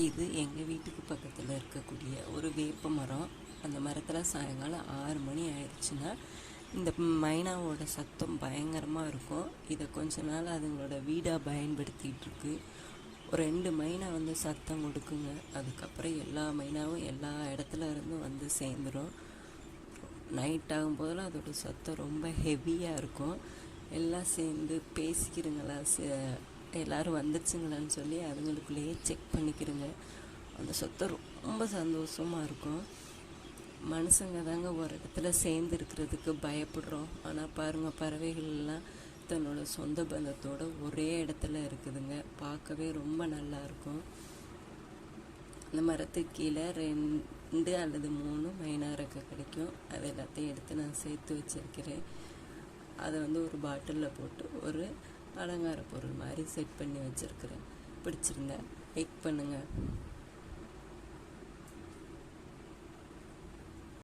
இது எங்கள் வீட்டுக்கு பக்கத்தில் இருக்கக்கூடிய ஒரு வேப்ப மரம். அந்த மரத்தில் சாயங்காலம் ஆறு மணி ஆயிடுச்சுன்னா இந்த மைனாவோட சத்தம் பயங்கரமாக இருக்கும். இதை கொஞ்ச நாள் அதுங்களோட வீடாக பயன்படுத்திகிட்டு இருக்கு ஒரு ரெண்டு மைனா வந்து சத்தம் கொடுக்குங்க. அதுக்கப்புறம் எல்லா மைனாவும் எல்லா இடத்துல இருந்தும் வந்து சேர்ந்துடும் நைட் ஆகும்போதெல்லாம் அதோட சத்தம் ரொம்ப ஹெவியாக இருக்கும். எல்லாம் சேர்ந்து பேசிக்கிறங்களா சே- எல்லாரும் வந்துருச்சுங்களான்னு சொல்லி அதுங்களுக்குள்ளேயே செக் பண்ணிக்கிறோங்க. அந்த சொத்தை ரொம்ப சந்தோஷமாக இருக்கும். மனுஷங்க தாங்க ஒரு இடத்துல சேர்ந்து இருக்கிறதுக்கு பயப்படுறோம். ஆனால் பாருங்கள் பறவைகள் எல்லாம் தன்னோட சொந்த பந்தத்தோட ஒரே இடத்துல இருக்குதுங்க. பார்க்கவே ரொம்ப நல்லா இருக்கும். அந்த மரத்துக்கு கீழே ரெண்டு அல்லது மூணு மைனாரக்க கிடைக்கும். அது எல்லாத்தையும் எடுத்து நான் சேர்த்து வச்சிருக்கிறேன். அதை வந்து ஒரு பாட்டிலில் போட்டு ஒரு அலங்கார பொருள் மாதிரி செட் பண்ணி வச்சுருக்குறேன். பிடிச்சிருந்தா லைக் பண்ணுங்கள்